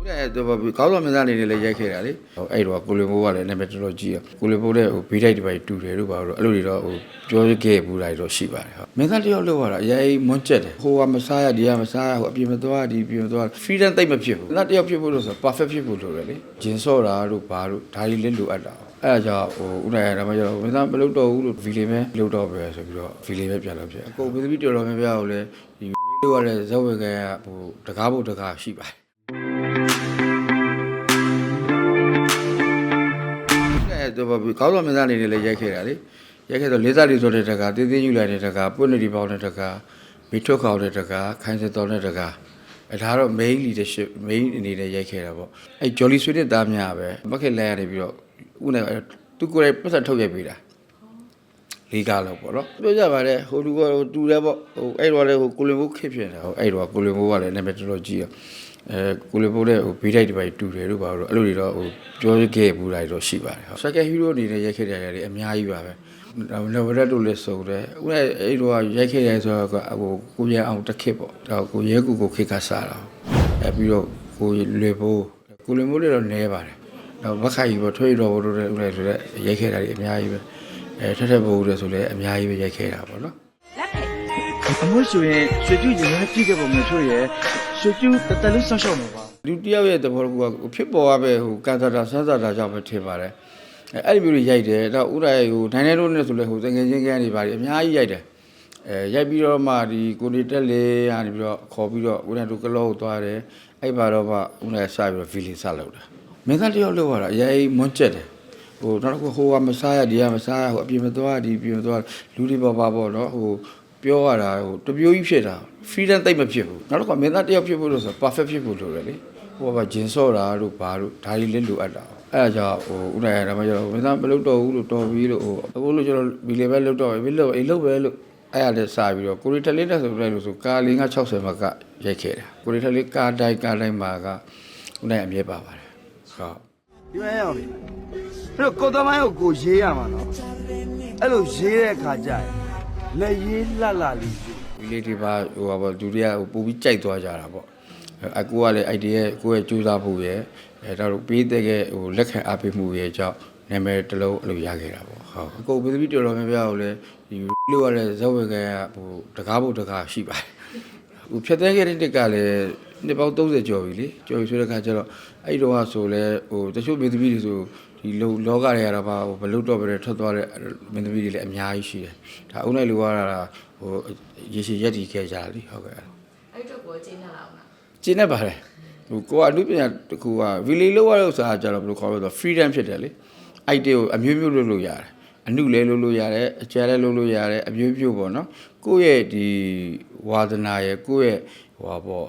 ဦးတဲ့တော့ကောင်းဆောင်မင်းသားအနေနဲ့လည်းရိုက်ခဲ့တာလေဟိုအဲ့တော့ကိုလင်ဘိုးကလည်းနာမည်တော်တော်ကြီးอ่ะကိုလင်ဘိုးတဲ့ဟိုဘေးတိုက်တစ်ပိုက်တူတယ်လို့ပါတော့အဲ့လိုတွေတော့ဟိုပြောခဲ့ဘူးတာတွေတော့ရှိပါတယ်ဟုတ်မင်းသားတယောက်လောက်ရတာအရေးမွန်းကျက်တယ်ဟိုကမစားရဒီကမစားရဟိုအပြင်မသွားဒီပြင်မသွား freedom တိတ်မဖြစ်ဘူးမင်းသားတယောက်ဖြစ်ဖို့လို့ဆို perfect ဖြစ်ဖို့လိုတယ်လေဂျင်းစော့တာတို့ဘာတို့ဒါတွေလည်းလိုအပ်တာအဲ့ဒါကြောင့်ဟိုဦးနိုင်ရတာမှကျတော့မင်းသားမလုပ်တော့ဘူးလို့ဗီလီပဲလုပ်တော့ပဲဆိုပြီးတော့ဗီလီပဲပြန်လုပ်ဖြစ်အကုန်မင်းသမီးတော်တော်များများကိုလည်းဒီလို့ရတဲ့ဇက်ဝေကဟိုတကားဖို့တကားရှိပါတယ် အဲ့တော့ကောင်းဆောင်မင်းသားအနေနဲ့လည်းရိုက်ခဲ့တာလေရိုက်ခဲ့တော့လေးစားလေးဆိုတဲ့တကားတင်းတင်းယူလိုက်တဲ့တကားပွင့်နေဒီပေါင်းတဲ့တကားမိထုတ်ခေါက်တဲ့တကားခိုင်းစတော်တဲ့တကားအဲဒါတော့ main leadership main အနေနဲ့ရိုက်ခဲ့တာပေါ့အဲ Jolly Sweet တဲ့သားများပဲမက်ခက်လဲရနေပြီးတော့ဦးနဲ့သူကိုယ်တိုင်ပတ်သက်ထုတ်ရိုက်ပေးတာ လေးကားလောက်ပေါ့နော်ပြောကြပါလေဟိုလူကဟိုတူတယ်ပေါ့ဟိုအဲ့တော့လေဟိုကိုလင်ဘိုးခစ်ဖြစ်နေတာဟိုအဲ့တော့ကိုလင်ဘိုးကလည်းနာမည်တော်တော်ကြီးอ่ะအဲကိုလင်ဘိုးတဲ့ဟိုဘေးတိုက်တစ်ပိုက်တူတယ်လို့ပါတော့အဲ့လိုတွေတော့ဟိုပြောခဲ့ဘူးတာတွေတော့ရှိပါတယ်ဟုတ် second hero အနေနဲ့ရိုက်ခဲ့တဲ့နေရာတွေအများကြီးပါပဲနော်ဝရက်တို့လည်းစုံတယ်ဥပဒေအဲ့တော့ရိုက်ခဲ့တယ်ဆိုတော့ဟိုကိုရဲအောင်တစ်ခစ်ပေါ့ဒါကိုရဲကူကိုခစ်ကစားတာအဲပြီးတော့ကိုလွေဘိုးကိုလင်ဘိုးတွေတော့နဲပါတယ်တော့ဘက်ခိုင်ကြီးပေါ့ထွေးတော်ဘိုးတို့လည်းဥပဒေဆိုတော့ရိုက်ခဲ့တာတွေအများကြီးပဲ အဲထက်ထက်ဘိုးတွေဆိုလည်းအများကြီးပဲရိုက်ခဲ့တာပေါ့နော်အမွှေးဆိုရင်ရွှေကျူးရင်လည်းပြည့်ခဲ့ပုံမျိုးတို့ရဲ့ရွှေကျူးတတလေးဆောက်ရှောက်မှာပါလူတယောက်ရဲ့သဘောကဖြစ်ပေါ်ရပဲဟိုကန်ဆာတာဆန်းဆာတာကြောင့်ပဲထင်ပါတယ်အဲအဲ့ဒီမျိုးတွေရိုက်တယ်တော့ဥရရဲ့ဟိုနိုင်နေလို့နဲ့ဆိုလဲဟိုတငယ်ချင်းကန်းတွေပါတယ်အများကြီးရိုက်တယ်အဲရိုက်ပြီးတော့မှဒီကိုနေတက်လေကနေပြီးတော့ခေါ်ပြီးတော့ဦးနဲ့တို့ကလောကိုသွားတယ်အဲ့ပါတော့မှဦးနဲ့စပြီးတော့ဗီလီစလောက်တာမင်းသားတယောက်လောက်ရတာအရေးမွန်းကျက်တယ် ဟိုနောက်တစ်ခုဟိုကမစားရဒီကမစားရဟိုအပြင်မသွားဒီပြင်မသွားလူတွေပါပါပေါ့နော်ဟိုပြောရတာဟိုတပြိုးကြီးဖြစ်တာ freedom တိတ်မဖြစ်ဘူးနောက်တစ်ခါမင်းသားတယောက်ဖြစ်ဖို့လို့ဆို perfect ဖြစ်ဖို့လိုတယ်လေဟိုကဂျင်းစော့တာတို့ဘာတို့ဒါတွေလည်းလိုအပ်တာအဲ့ဒါကြောင့်ဟိုဥနိုင်ရတာမှကျတော့မင်းသားမလုပ်တော့ဘူးလို့တော်ပြီလို့ဟိုအခုလို့ကျတော့ဘီလေပဲလုပ်တော့ပြီလို့အိမ်လုပ်ပဲလို့အဲ့ရတဲ့စာပြီးတော့ကိုရီတလေးတက်ဆိုလိုက်လို့ဆိုကာလင်းက60မှာကရိုက်ခဲ့တာကိုရီတလေးကာတိုင်းကာတိုင်းမှာကဥနိုင်အမြဲပါပါတယ်ဟုတ်ဒီမဲ့ရောက်နေအဲ့ တော့ကိုယ်သမိုင်းကိုကိုရေးရမှာနော်အဲ့လိုရေးတဲ့အခါကျရင်လက်ရေးလှလှလေးရှိဒီလေးဒီပါဟိုပါပေါ့ဒုတိယဟိုပူပြီးကြိုက်သွားကြတာပေါ့အကူကလည်း idea ကိုယ့်ရဲ့ကြိုးစားဖို့ရယ်အဲဒါတော့ပေးတဲ့ကဟိုလက်ခံအားပေးမှုရယ်ကြောင့်နာမည်တစ်လုံးအဲ့လိုရခဲ့တာပေါ့ဟုတ်အကုန်ပစ္စည်းတော်တော်များများကိုလည်းဒီလို့ရတဲ့ဇက်ဝေကဟိုတကားဖို့တကားရှိပါတယ်ဟိုဖြတ်တဲ့ခဲ့တဲ့တက်ကလည်း နှစ်ပေါင်း30ကျော်ပြီလေကျော်ပြီဆိုတဲ့ခါကျတော့အဲ့တော့ကဆိုလဲဟိုတချို့ပစ္စည်းတွေဆိုဒီလောလောကတွေရတာပါဟိုဘလုတ်တော့ပဲထွက်သွားတဲ့မင်းသမီးတွေလည်းအများကြီးရှိတယ်ဒါအုံလိုက်လိုရတာဟိုရေရှည်ရက်တည်ခဲ့ကြတယ်လေဟုတ်ကဲ့အဲ့တော့ကိုကျင်းရလာအောင်လားကျင်းနေပါတယ်ဟိုကိုကအမှုပညာတစ်ခုက village လောက်ရတဲ့ဥစ္စာကကြတော့ဘယ်လိုခေါ်လို့ဆို freedom ဖြစ်တယ်လေ idea ကိုအမျိုးမျိုးလုပ်လို့ရတယ်အနုလဲလုပ်လို့ရတယ်အကျဲလဲလုပ်လို့ရတယ်အမျိုးမျိုးပေါ့နော်ကိုယ့်ရဲ့ဒီဝါသနာရဲ့ကိုယ့်ရဲ့ဟိုပါပေါ့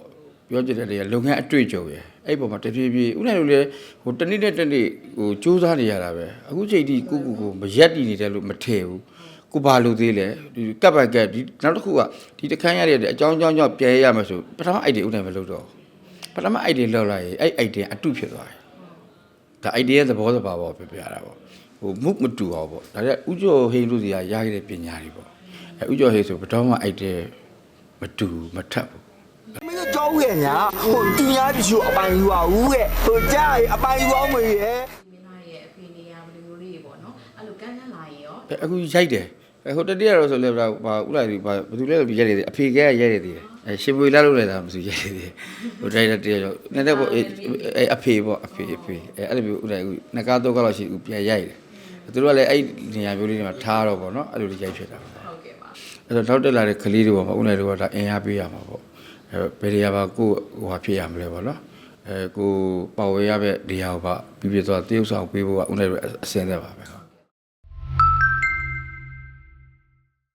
ပြောကြတဲ့တွေကလုပ်ငန်းအတွေ့အကြုံရဲ့အဲ့ပေါ်မှာတဖြည်းဖြည်းဥနိုင်လို့လေဟိုတနေ့နဲ့တနေ့ဟိုစူးစမ်းနေရတာပဲအခုချိန်ထိကိုကိုကိုမရက်တည်နေတယ်လို့မထင်ဘူးကိုဘာလို့သေးလဲဒီကပ်ပတ်ကပ်ဒီနောက်တစ်ခုကဒီတခန်းရတဲ့အကြောင်းအကြောင်းကြောင့်ပြဲရမယ်ဆိုပထမ idea ဥနိုင်မလုပ်တော့ပထမ idea လောက်လိုက်ရင်အဲ့ idea အတုဖြစ်သွားတယ်ဒါ idea သဘောသဘာဝပြပြတာပေါ့ဟိုမှုမတူအောင်ပေါ့ဒါကြဥကျော်ဟိန်းတို့စီကရခဲ့တဲ့ပညာတွေပေါ့အဲဥကျော်ဟိန်းဆိုဘယ်တော့မှ idea မတူမထပ်ဘူး မင်းတို့ကြောက်ရဲ့ညာဟိုသူများတချို့အပိုင်ယူပါဘူးရဲ့ဟိုကြားရအပိုင်ယူအောင်မရဲ့မင်းသားရဲ့အဖေနေရဘယ်လိုမျိုးလေးပေါ့နော်အဲ့လိုကန်းကန်းလာရင်ရောအဲအခုရိုက်တယ်အဲဟိုတတိယတော့ဆိုလဲဘာဘာဥလိုက်ဒီဘာဘယ်သူလဲရိုက်ရသေးအဖေကရိုက်ရသေးတယ်အဲရှင်ပွေလာလို့လည်းဒါမဆိုရိုက်ရသေးဟိုတိုက်တဲ့တည်းရောနည်းနည်းပေါ့အဲအဖေပေါ့အဖေအဖေအဲအဲ့လိုမျိုးဥလိုက်အခုနှစ်ကားတော့ကားလောက်ရှိဥပြန်ရိုက်တယ်သူတို့ကလည်းအဲ့နေရာမျိုးလေးတွေမှာထားတော့ပေါ့နော်အဲ့လိုလေးရိုက်ဖြစ်တာဟုတ်ကဲ့ပါအဲ့တော့နောက်တက်လာတဲ့ကလေးတွေပေါ့ဥနိုင်တွေကဒါအင်အားပေးရမှာပေါ့ အဲဘယ်နေရာပါကိုဟိုဟာဖြစ်ရမလဲပေါ့နော်အဲကိုပါဝဲရတဲ့နေရာကိုပါပြပြသွားတရုပ်ဆောင်ပေးဖို့ကဥနိုင်တွေအစင်းသက်ပါပဲဟုတ်